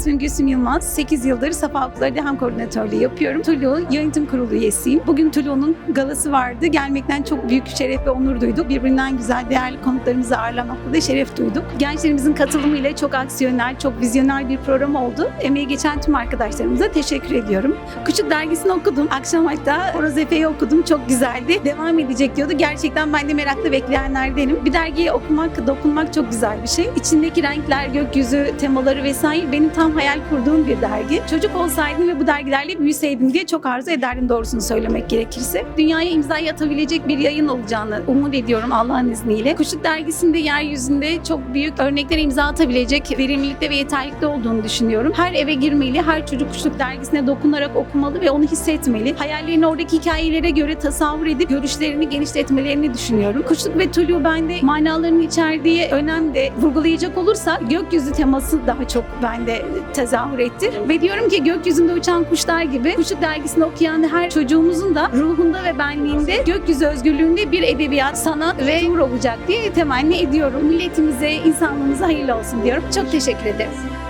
İsmim Gülsüm Yılmaz. 8 yıldır Safa Okları Dehan Koordinatörlüğü yapıyorum. Tulu Yönetim Kurulu üyesiyim. Bugün Tulu'nun galası vardı. Gelmekten çok büyük şeref ve onur duyduk. Birbirinden güzel, değerli konuklarımızı ağırlamakta da şeref duyduk. Gençlerimizin katılımıyla çok aksiyonel, çok vizyoner bir program oldu. Emeği geçen tüm arkadaşlarımıza teşekkür ediyorum. Küçük dergisini okudum. Akşam hatta Horoz Efe'yi okudum. Çok güzeldi. Devam edecek diyordu. Gerçekten ben de merakla bekleyenlerdenim. Bir dergiyi okumak, dokunmak çok güzel bir şey. İçindeki renkler, gökyüzü, temaları vesaire benim tam hayal kurduğum bir dergi. Çocuk olsaydım ve bu dergilerle büyüseydim diye çok arzu ederdim doğrusunu söylemek gerekirse. Dünyaya imza atabilecek bir yayın olacağını umut ediyorum Allah'ın izniyle. Kuşluk dergisinde yeryüzünde çok büyük örneklere imza atabilecek verimlilikte ve yeterlikte olduğunu düşünüyorum. Her eve girmeli, her çocuk kuşluk dergisine dokunarak okumalı ve onu hissetmeli. Hayallerini oradaki hikayelere göre tasavvur edip görüşlerini genişletmelerini düşünüyorum. Kuşluk ve Tulu bende manalarının içerdiği önem de vurgulayacak olursak gökyüzü teması daha çok bende tezahür etti. Ve diyorum ki gökyüzünde uçan kuşlar gibi Kuşluk dergisini okuyan her çocuğumuzun da ruhunda ve benliğinde gökyüzü özgürlüğünde bir edebiyat, sanat ve şuur olacak diye temenni ediyorum. Milletimize, insanlığımıza hayırlı olsun diyorum. Çok teşekkür ederim.